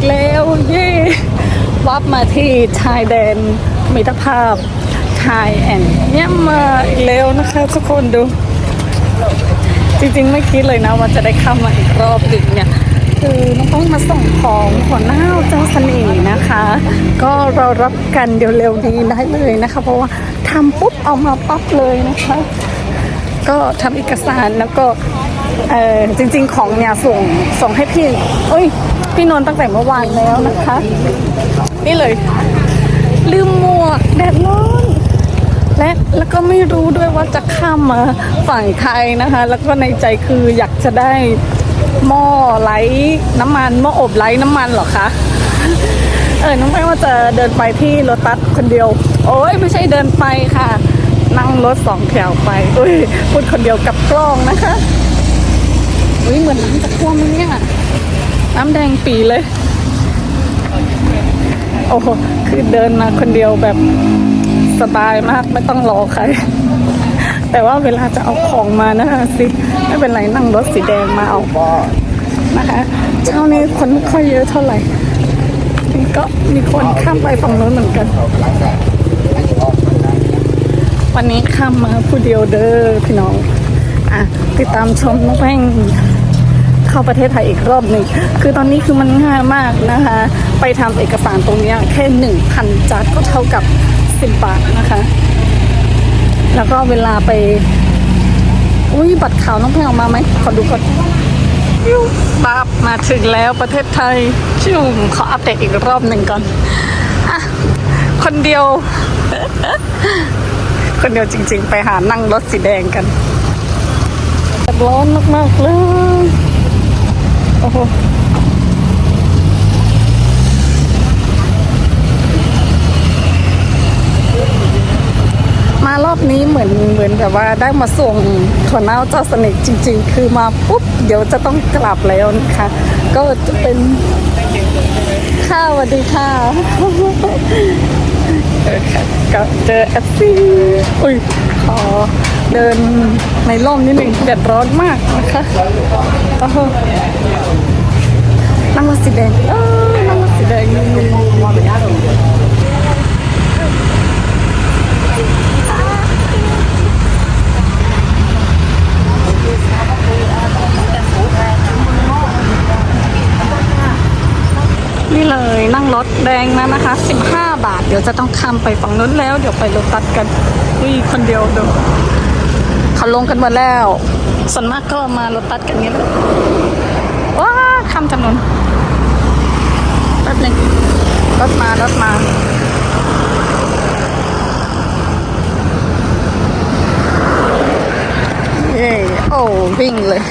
กแล้วเย่วับมาที่ชายแดนมิตรภาพไทยแอนเนี่ยมาอีกแล้วนะคะทุกคนดู จริงๆไม่คิดเลยนะว่าจะได้เข้ามาอีกรอบดึกเนี่ยคือน้องต้องมาส่งของหัวหน้าเจ้าเสน่ห์นะคะ ก็เรารับกันเดี๋ยวเร็วนี้ได้เลยนะคะ เพราะว่าทำปุ๊บเอามาปั๊บเลยนะคะ ก็ทำเอกสารแล้วก็ เออจริง ๆ ของเนี่ยส่งส่งให้พี่เอ้ย พี่นนท์ตั้งแต่เมื่อวานแล้วนะคะ นี่เลย ลืมหมวกแดดร้อนและแล้วก็ไม่รู้ด้วยว่าจะข้ามมาฝั่งไทยนะคะ แล้วก็ในใจคืออยากจะได้หม้อไร้น้ำมันหม้ออบไร้น้ำมันหรอคะเออน้องแป้งว่าจะเดินไปที่รถตัสคนเดียว โอ้ยไม่ใช่เดินไปค่ะ นั่งรถสองแถวไปอุ้ยพูดคนเดียวกับกล้องนะคะ อุ้ยเหมือนน้ำจะท่วมเนี่ย น้ำแดงปีเลย โอ้โหคือเดินมาคนเดียวแบบสบายมากไม่ต้องรอใคร แต่ว่าเวลาจะเอาของมานะคะสิไม่เป็นไรนั่งรถสีแดงมาเอานะคะ เช้านี้คนไม่ค่อยเยอะเท่าไหร่นี่ก็มีคนข้ามไปฝั่งโน้นเหมือนกัน วันนี้ข้ามมาผู้เดียวเด้อพี่น้อง อะ ติดตามชมน้องแป้งเข้าประเทศไทยอีกรอบหนึ่ง คือตอนนี้คือมันง่ายมากนะคะ ไปทำเอกสารตรงนี้แค่หนึ่งพันจัดก็เท่ากับสิบบาทนะคะ แล้วก็เวลาไป อุ้ยบัตรขาวน้องแป้งออกมาไหม ขอดูก่อนปั๊บมาถึงแล้วประเทศไทย ชิวขออัปเดตอีกรอบหนึ่งก่อนอะคนเดียว คนเดียวจริง ๆ ไปหานั่งรถสีแดงกัน แต่ร้อนมากๆเลย โอ้โหมารอบนี้เหมือนเหมือนแบบว่าได้มาส่งถั่วเน่าเจ้าสน่ห์จริง ๆ คือมาปุ๊บ เดี๋ยวจะต้องกลับแล้วนะคะ ก็จะเป็นข้าวสวัสดีค่ะเออค่ะก็เจอแอปซี่อุ้ยขอ เดินในร่มนิดหนึ่งแดดร้อนมากนะคะโอ้โหนั่งรถสีแดงเออนั่งรถสีแดงนี่เลยนั่งรถแดงนะนะคะ 15 บาท เดี๋ยวจะต้องข้ามไปฝั่งนู้นแล้ว เดี๋ยวไปรถตัดกันวิ่คนเดียวดู เขาลงกันหมดแล้วส่วนมากก็มารถตัดกันนี้แหละว้าข้ามถนนแป๊บหนึงรถมารถมาเย่โอ้วิ่งเลย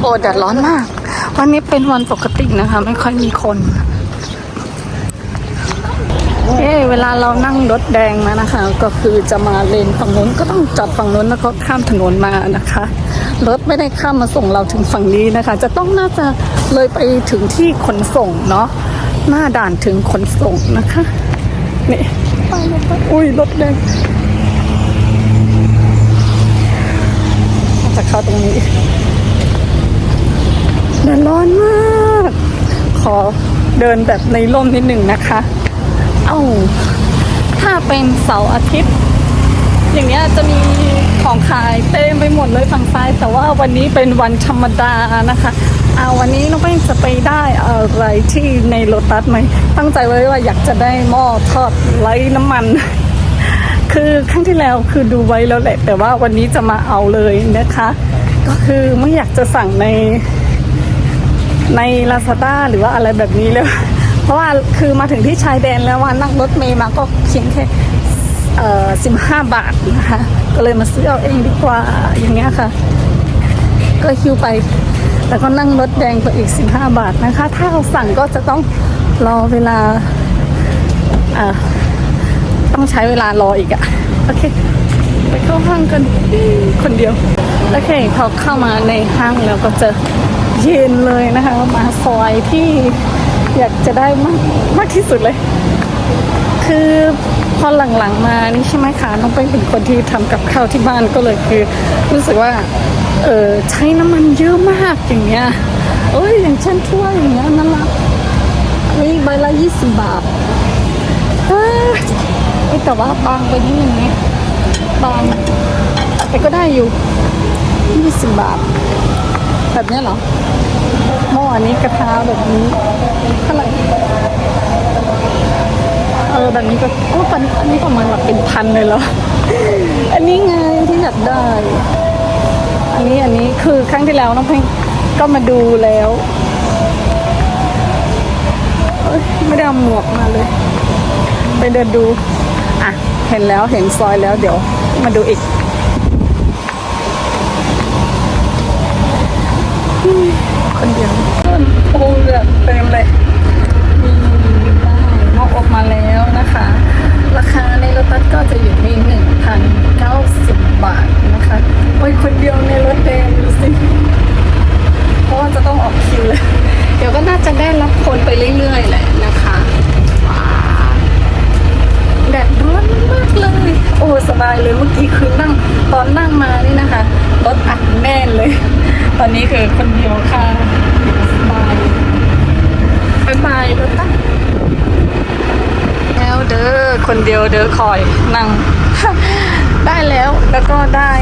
โอ้แดดร้อนมาก วันนี้เป็นวันปกตินะคะ ไม่ค่อยมีคน เอ้เวลาเรานั่งรถแดงมานะคะ ก็คือจะมาเลนฝั่งนู้นก็ต้องจอดฝั่งนู้นแล้วก็ข้ามถนนมานะคะ รถไม่ได้ข้ามมาส่งเราถึงฝั่งนี้นะคะ จะต้องน่าจะเลยไปถึงที่ขนส่งเนาะหน้าด่านถึงขนส่งนะคะนี่ไปเลยไปอุ้ยรถแดงจะเข้าตรงนี้ แดดร้อนมาก ขอเดินแบบในร่มนิดหนึ่งนะคะ เอ้า ถ้าเป็นเสาร์อาทิตย์ อย่างเงี้ยจะมีของขายเต็มไปหมดเลยฝั่งซ้าย แต่ว่าวันนี้เป็นวันธรรมดานะคะเอาวันนี้น้องแป้งจะไปได้อะไรที่ในโลตัสไหมตั้งใจไว้ว่าอยากจะได้หม้อทอดไร้น้ำมัน คือครั้งที่แล้วคือดูไว้แล้วแหละ แต่ว่าวันนี้จะมาเอาเลยนะคะ ก็คือไม่อยากจะสั่งใน ใน Lazada หรือว่าอะไรแบบนี้เลย เพราะว่าคือมาถึงที่ชายแดนแล้วว่านั่งรถเมย์มาก็เพียงแค่เอ่อสิบห้าบาทนะคะ ก็เลยมาซื้อเอาเองดีกว่าอย่างเงี้ยค่ะ ก็คิวไป แล้วก็นั่งรถแดงไปอีก 15 บาทนะคะ ถ้าเราสั่งก็จะต้องรอเวลาอ่าต้องใช้เวลารออีกอะโอเค ไปเข้าห้างกันคนเดียว โอเคพอเข้ามาในห้างแล้วก็เจะ เย็นเลยนะคะ มาซอยที่อยากจะได้มากมากที่สุดเลย คือพอหลังๆมานี่ใช่ไหมคะน้องเป็นเป็นคนที่ทำกับข้าวที่บ้านก็เลยคือรู้สึกว่าเออใช้น้ำมันเยอะมากอย่างเงี้ยเอ้ยอย่างเช่นถ้วยอย่างเงี้ยนั่นละนี่ใบละยี่สิบบาทเออแต่ว่าบางไปนิดนึงนะบางแต่ก็ได้อยู่ยี่สิบบาท แบบนี้เหรอหม้ออันนี้กระทะแบบนี้เท่าไหร่เออแบบนี้ก็โอ้ปันอันนี้ประมาณแบบเป็นพันเลยเหรอ อันนี้ไงที่อยากได้ อันนี้อันนี้คือครั้งที่แล้วน้องเพ่งก็มาดูแล้วไม่ได้เอาหมวกมาเลย ไปเดินดู อะ เห็นแล้วเห็นซอยแล้วเดี๋ยวมาดูอีก คนเดียวโอ้แบบเต็มเลย มีได้หม้ออกมาแล้วนะคะ ราคาในรถตัสก็จะอยู่ที่หนึ่งพันเก้าสิบโอ้ยคนเดียวในรถแดงดูสิ เพราะว่าจะต้องออกคิวเลย เดี๋ยวก็น่าจะได้รับคนไปเรื่อยๆแหละนะคะว้าวแดดร้อนมากเลย โอ้สบายเลยเมื่อกี้คือนั่งตอนนั่งมานี่นะคะรถอัดแน่นเลย ตอนนี้คือคนเดียวค่ะสบาย บายบายรถตั้งแล้วเด้อคนเดียวเด้ อคอยนั่ง ได้แล้วแล้วก็ได้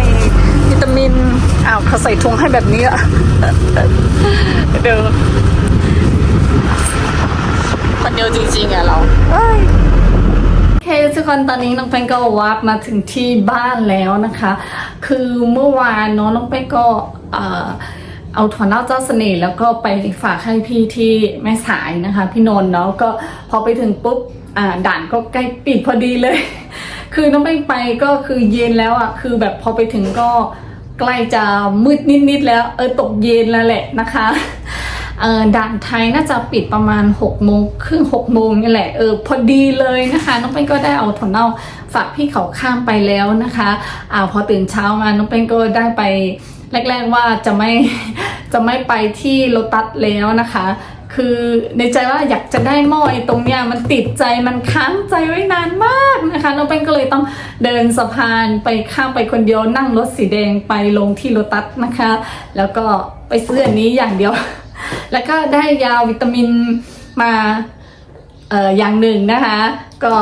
วิตามินอ้าวเขาใส่ถุงให้แบบนี้อะเด้อคนเดียวจริงๆอะเราเอ้ยโอเคทุกคนตอนนี้น้องแป้งก็วาร์ปมาถึงที่บ้านแล้วนะคะ คือเมื่อวานเนาะน้องแป้งก็เอ่อเอาถั่วเน่าเจ้าเสน่ห์แล้วก็ไปฝากให้พี่ที่แม่สายนะคะ พี่นนท์เนาะก็พอไปถึงปุ๊บอ่า ด่านก็ใกล้ปิดพอดีเลย คือน้องแป้ไปก็คือเย็นแล้วอะคือแบบพอไปถึงก็ใกล้จะมืดนิดๆแล้ว เออตกเย็นแล้วแหละนะคะเออด่านไทยน่าจะปิดประมาณ6กโมงครึ่งหกโมงนี่แหละเออพอดีเลยนะคะ น้องเป้งก็ได้เอาถั่วเน่าฝากพี่เขาข้ามไปแล้วนะคะอ่าพอตื่นเช้ามาน้องเป้งก็ได้ไปแรก ๆว่าจะไม่จะไม่ไปที่โลตัสแล้วนะคะ คือในใจว่าอยากจะได้หม้อไอ้ตรงเนี้ยมันติดใจมันค้างใจไว้นานมากนะคะน้องเป้งก็เลยต้องเดินสะพานไปข้ามไปคนเดียวนั่งรถสีแดงไปลงที่โลตัสนะคะ แล้วก็ไปซื้ออันนี้อย่างเดียว แล้วก็ได้ยาวิตามินมาเอ่ออย่างหนึ่งนะคะ ก็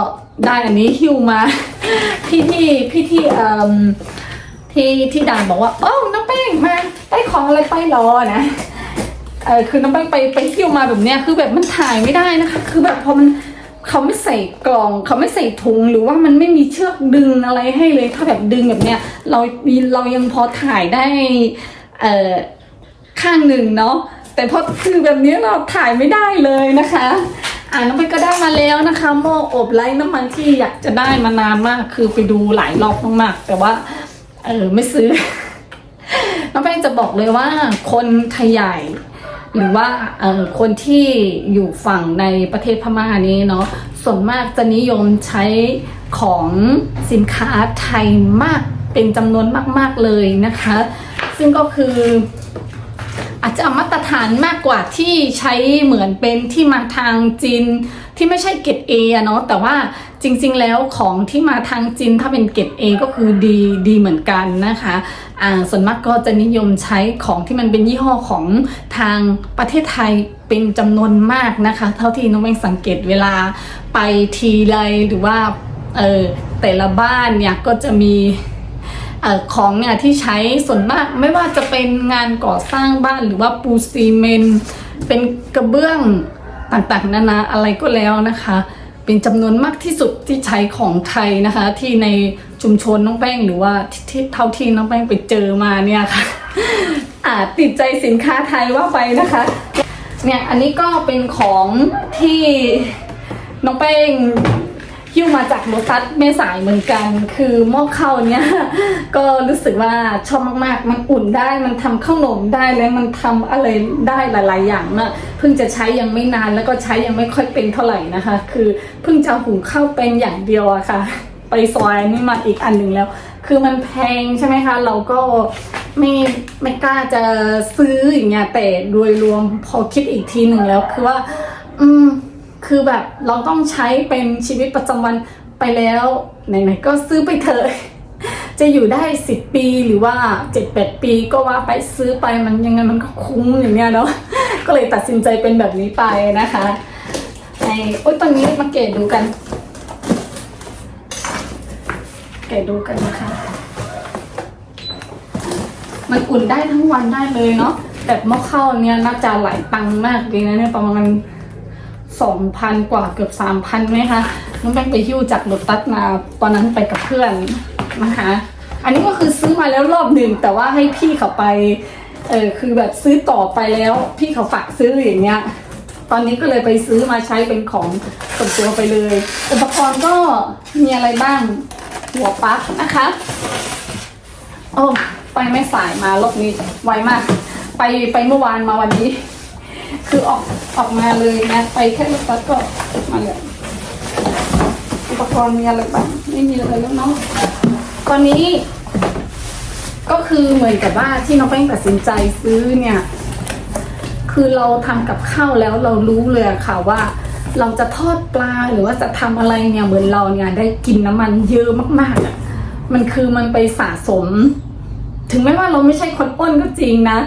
ได้อันนี้หิวมา พี่ที่พี่ที่เอ่มที่ที่ด่านบอกว่าโอ้น้องแป้งมาได้ของอะไรไปรอนะ เออคือน้องแป้งไปไปหิวมาแบบเนี้ยคือแบบมันถ่ายไม่ได้นะคะ คือแบบพอมันเขาไม่ใส่กล่อง เขาไม่ใส่ถุงหรือว่ามันไม่มีเชือกดึงอะไรให้เลย ถ้าแบบดึงแบบเนี้ยเรามีเรายังพอถ่ายได้เอ่อข้างหนึ่งเนาะแต่พอคือแบบนี้เราถ่ายไม่ได้เลยนะคะอ่าน้องไปก็ได้มาแล้วนะคะหม้ออบไร้น้ำมันที่อยากจะได้มานานมาก คือไปดูหลายรอบมากๆแต่ว่าเออไม่ซื้อน้องแป้งจะบอกเลยว่าคนไทยใหญ่ หรือว่าคนที่อยู่ฝั่งในประเทศพม่านี้เนาะส่วนมากจะนิยมใช้ของสินค้าไทยมากเป็นจำนวนมาก ๆเลยนะคะ ซึ่งก็คืออาจจะมาตรฐานมากกว่าที่ใช้เหมือนเป็นที่มาทางจีนที่ไม่ใช่เกรดเอเนาะแต่ว่าจริง ๆ แล้วของที่มาทางจีนถ้าเป็นเกรดเอก็คือดีดีเหมือนกันนะคะ ส่วนมากก็จะนิยมใช้ของที่มันเป็นยี่ห้อของทางประเทศไทยเป็นจำนวนมากนะคะ เท่าที่น้องแมงสังเกตเวลาไปทีไรหรือว่าเออแต่ละบ้านเนี่ยก็จะมีออของเนี่ยที่ใช้ส่วนมากไม่ว่าจะเป็นงานก่อสร้างบ้านหรือว่าปูซีเมนเป็นกระเบื้องต่างๆนานาอะไรก็แล้วนะคะ เป็นจำนวนมากที่สุดที่ใช้ของไทยนะคะ ที่ในชุมชนน้องแป้งหรือว่าที่เท่าที่น้องแป้งไปเจอมาเนี่ยค่ะอาจติดใจสินค้าไทยว่าไปนะคะเนี่ยอันนี้ก็เป็นของที่น้องแป้ง หิ้วมาจากโลตัสแม่สายเหมือนกัน คือหม้อข้าวเนี้ยก็รู้สึกว่าชอบมากๆ มันอุ่นได้มันทำข้าวหนมได้แล้วมันทำอะไรได้หลาย ๆ อย่างมากเพิ่งจะใช้ยังไม่นานแล้วก็ใช้ยังไม่ค่อยเป็นเท่าไหร่นะคะ คือเพิ่งจะหุงข้าวเป็นอย่างเดียวอะค่ะ ไปซอยนี่มาอีกอันหนึ่งแล้ว คือมันแพงใช่ไหมคะ เราก็ไม่ไม่กล้าจะซื้ออย่างเงี้ยแต่โดยรวมพอคิดอีกทีหนึ่งแล้วคือว่า อืม คือแบบเราต้องใช้เป็นชีวิตประจำวันไปแล้วไหนๆก็ซื้อไปเถอะจะอยู่ได้สิบปีหรือว่าเจ็ดแปดปีก็ว่าไปซื้อไปมันยังไงมันก็คุ้มอย่างเนี้ยเนาะก็เลยตัดสินใจเป็นแบบนี้ไปนะคะในโอ้ยตอนนี้มาเกตดูกัน เกตดูกันนะคะ มันอุ่นได้ทั้งวันได้เลยเนาะแบบหม้อข้าวเนี่ยน่าจะหลายตังค์มากเลยนะเนี่ยประมาณ สองพันกว่าเกือบสามพันไหมคะน้องแป้งไปหิ้วจากรถตัดมาตอนนั้นไปกับเพื่อนนะคะ อันนี้ก็คือซื้อมาแล้วรอบหนึ่งแต่ว่าให้พี่เขาไปเออคือแบบซื้อต่อไปแล้ว พี่เขาฝากซื้ออย่างเงี้ย ตอนนี้ก็เลยไปซื้อมาใช้เป็นของส่วนตัวไปเลย อุปกรณ์ก็มีอะไรบ้างหัวปลั๊กนะคะโอ้ไปไม่สายมารอบนี้ไวมาก ไปไปเมื่อวานมาวันนี้ คือออกออกมาเลยนะ ไปแค่รถบัสก็มาเลยอุปกรณ์มีอะไรบ้างไม่มีอะไรแล้วเนาะตอนนี้ ก็คือเหมือนกับว่าที่น้องแป้งตัดสินใจซื้อเนี่ย คือเราทำกับข้าวแล้วเรารู้เลยค่ะว่า เราจะทอดปลาหรือว่าจะทำอะไรเนี่ยเหมือนเราเนี่ยได้กินน้ำมันเยอะมากๆอะมันคือมันไปสะสม ถึงแม้ว่าเราไม่ใช่คนอ้วนก็จริงนะ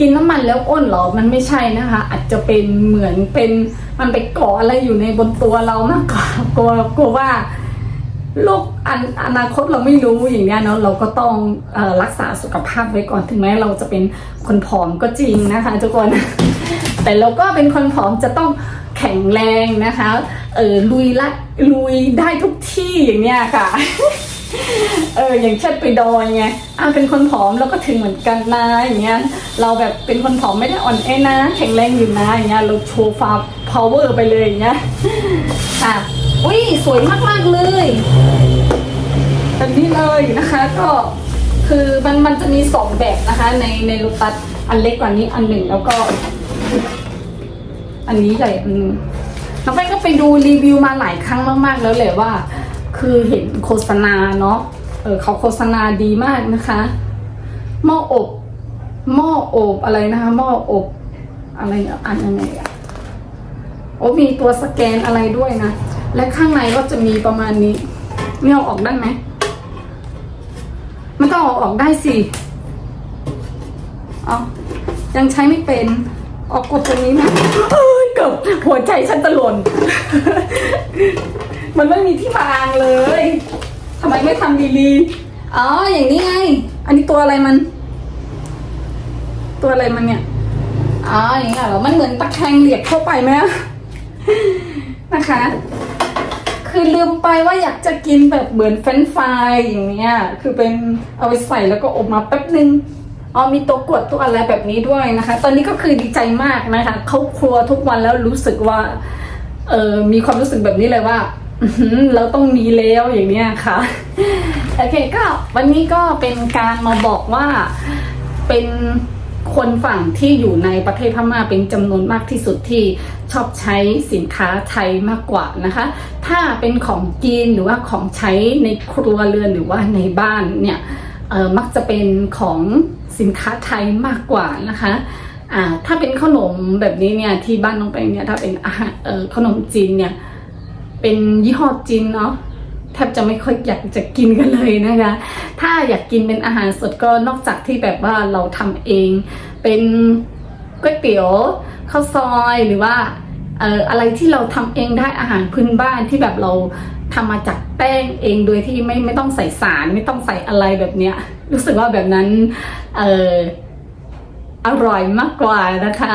กินน้ำมันแล้วอ้วนหรอ มันไม่ใช่นะคะ อาจจะเป็นเหมือนเป็นมันไปเกาะอะไรอยู่ในบนตัวเรามากกว่ากลัวกลัวว่าโลกอนอนาคตเราไม่รู้อย่างเนี้ยเนาะเราก็ต้องอรักษาสุขภาพไว้ก่อนถึงแม้เราจะเป็นคนผอมก็จริงนะคะทุกคน แต่เราก็เป็นคนผอมจะต้องแข็งแรงนะคะ เออลุยละลุยได้ทุกที่อย่างเนี้ยค่ะ เอออย่างเช่นไปดอยไงอ่าเป็นคนผอมแล้วก็ถึงเหมือนกันนะอย่างเงี้ย เราแบบเป็นคนผอมไม่ได้อ่อนแอนะ แข็งแรงอยู่นะอย่างเงี้ยเราโชว์ฟาพาวเวอร์ไปเลยอย่างเงี้ยอะอุ้ยสวยมากๆเลยแบบนี้เลยนะคะก็คือมันมันจะมีสองแบบนะคะ ในในลูตัสอันเล็กกว่านี้อันหนึ่งแล้วก็ อันนี้ใหญ่อันนึงน้องแป้งก็ไปดูรีวิวมาหลายครั้งมากๆแล้วแหละว่า คือเห็นโฆษณาเนาะเออเขาโฆษณาดีมากนะคะหม้ออบหม้ออบอะไรนะคะหม้ออบอะไรอะอ่านยังไงอะโอ้มีตัวสแกนอะไรด้วยนะ และข้างในก็จะมีประมาณนี้เนี่ยเอาออกได้ไหมมันต้องเอาออกได้สิเอายังใช้ไม่เป็นออกกดตรงนี้นะเอ้ยเกือบหัวใจฉันจะหล่น มันไม่มีที่วางเลยทำไมไม่ทำดีๆอ๋ออย่างนี้ไง อันนี้ตัวอะไรมัน ตัวอะไรมันเนี่ยอ๋ออย่างนี้เหรอมันเหมือนตะแคงเหลียบเข้าไปไหมนะคะ คือลืมไปว่าอยากจะกินแบบเหมือนเฟรนช์ฟรายอย่างเงี้ยคือเป็นเอาไปใส่แล้วก็อบมาแป๊บนึงอ๋อมีตัวกดตัวอะไรแบบนี้ด้วยนะคะ ตอนนี้ก็คือดีใจมากนะคะเขาครัวทุกวันแล้วรู้สึกว่าเออมีความรู้สึกแบบนี้เลยว่าอื้อหือ เราต้องมีแล้วอย่างเนี้ยค่ะโอเคก็วันนี้ก็เป็นการมาบอกว่าเป็นคนฝั่งที่อยู่ในประเทศพม่าเป็นจำนวนมากที่สุดที่ชอบใช้สินค้าไทยมากกว่านะคะ ถ้าเป็นของกินหรือว่าของใช้ในครัวเรือนหรือว่าในบ้านเนี่ยมักจะเป็นของสินค้าไทยมากกว่านะคะอ่าถ้าเป็นขนมแบบนี้เนี่ยที่บ้านน้องแปงเนี่ยถ้าเป็นขนมจีนเนี่ย เป็นยี่ห้อจีนเนาะแทบจะไม่ค่อยอยากจะกินกันเลยนะคะ ถ้าอยากกินเป็นอาหารสดก็นอกจากที่แบบว่าเราทำเอง เป็นก๋วยเตี๋ยวข้าวซอยหรือว่าเอ่ออะไรที่เราทำเองได้อาหารพื้นบ้านที่แบบเราทำมาจากแป้งเองโดยที่ไม่ไม่ต้องใส่สารไม่ต้องใส่อะไรแบบเนี้ยรู้สึกว่าแบบนั้นเอออร่อยมากกว่านะคะ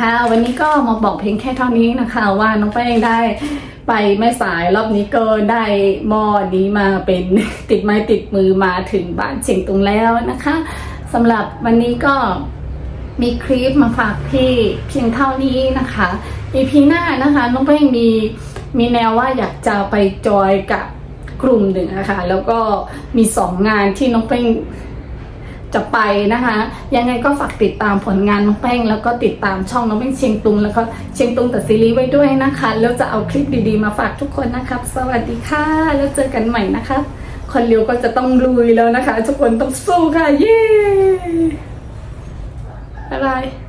ค่ะ วันนี้ก็มาบอกเพียงแค่เท่านี้นะคะ ว่าน้องแป้งได้ไปแม่สายรอบนี้ก็ได้หม้อนี้มาเป็นติดไม้ติดมือมาถึงบ้านเชียงตุงแล้วนะคะสำหรับวันนี้ก็มีคลิปมาฝากพี่เพียงเท่านี้นะคะ EP หน้านะคะน้องแป้งมีมีแนวว่าอยากจะไปจอยกับกลุ่มหนึ่งนะคะแล้วก็มีสองงานที่น้องแป้ง จะไปนะคะ ยังไงก็ฝากติดตามผลงานน้องแป้ง แล้วก็ติดตามช่องน้องแป้งเชียงตุง แล้วก็เชียงตุงแต่ซีรีส์ไว้ด้วยนะคะ แล้วจะเอาคลิปดีๆมาฝากทุกคนนะครับ สวัสดีค่ะ แล้วเจอกันใหม่นะคะ คนเร็วก็จะต้องลุยแล้วนะคะ ทุกคนต้องสู้ค่ะ เย้บ๊ายบาย